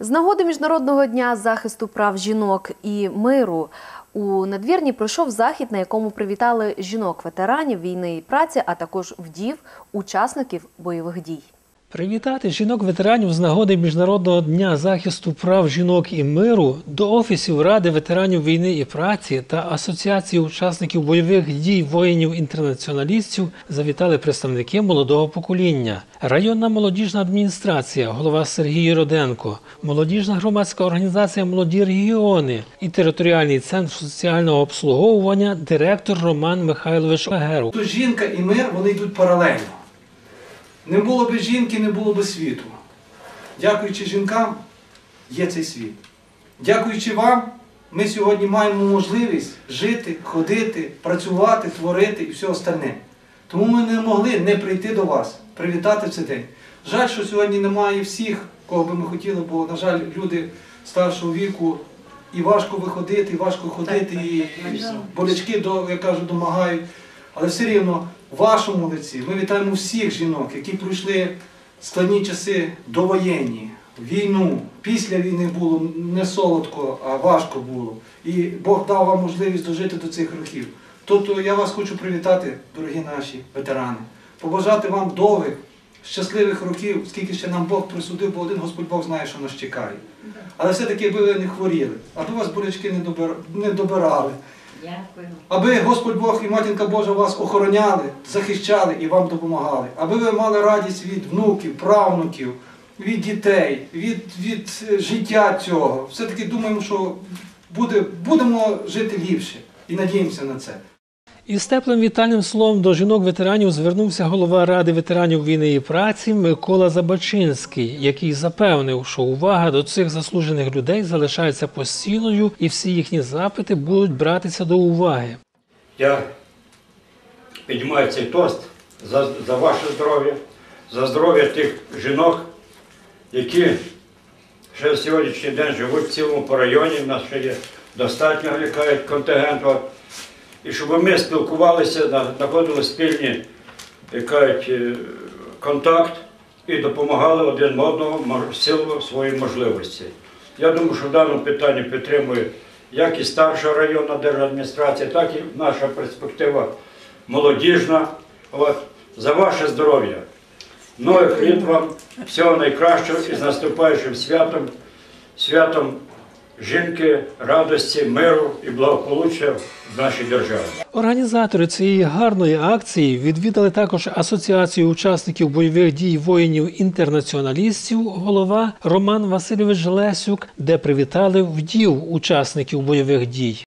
З нагоди Міжнародного дня захисту прав жінок і миру у надвірні пройшов захід, на якому привітали жінок-ветеранів війни і праці, а також вдів, учасників бойових дій. Привітати жінок-ветеранів з нагоди Міжнародного дня захисту прав жінок і миру до офісів Ради ветеранів війни і праці та Асоціації учасників бойових дій воїнів-інтернаціоналістів завітали представники молодого покоління. Районна молодіжна адміністрація, голова Сергій Роденко, молодіжна громадська організація Молоді регіони і територіальний центр соціального обслуговування директор Роман Михайлович Агеру. Жінка і мир вони йдуть паралельно. Не було б жінки, не було б світу. Дякуючи жінкам, є цей світ. Дякуючи вам, ми сьогодні маємо можливість жити, ходити, працювати, творити і все остальне. Тому ми не могли не прийти до вас, привітати в цей день. Жаль, що сьогодні немає всіх, кого би ми хотіли, бо, на жаль, люди старшого віку і важко виходити, і важко ходити, і болячки, до, як кажуть, домагають. Але все рівно в вашому лиці ми вітаємо всіх жінок, які пройшли складні часи довоєнні, війну. Після війни було не солодко, а важко було. І Бог дав вам можливість дожити до цих років. Тобто я вас хочу привітати, дорогі наші ветерани, побажати вам довгих, щасливих років, скільки ще нам Бог присудив, бо один Господь Бог знає, що нас чекає. Але все-таки аби ви не хворіли, аби вас болячки не не добирали. Аби Господь Бог і Матінка Божа вас охороняли, захищали і вам допомагали. Аби ви мали радість від внуків, правнуків, від дітей, від, від е, життя цього. Все-таки думаємо, що буде, будемо жити ліпше і надіємося на це. Із теплим вітальним словом до жінок-ветеранів звернувся голова Ради ветеранів війни і праці Микола Забачинський, який запевнив, що увага до цих заслужених людей залишається постійною, і всі їхні запити будуть братися до уваги. Я піднімаю цей тост за, за ваше здоров'я, за здоров'я тих жінок, які ще сьогоднішній день живуть в цілому по районі. В нас ще є достатньо лікають контингенту. І щоб ми спілкувалися, знаходили спільні кажуть, е, контакт і допомагали один одному мож- в силу своєї можливості. Я думаю, що в даному питанні підтримує як і старша районна держадміністрація, так і наша перспектива молодіжна. От, за ваше здоров'я. Нових літ вам, всього найкращого і з наступаючим святом, святом жінки, радості, миру і благополуччя в нашій державі. Організатори цієї гарної акції відвідали також Асоціацію учасників бойових дій воїнів-інтернаціоналістів, голова Роман Васильович Лесюк, де привітали вдів учасників бойових дій.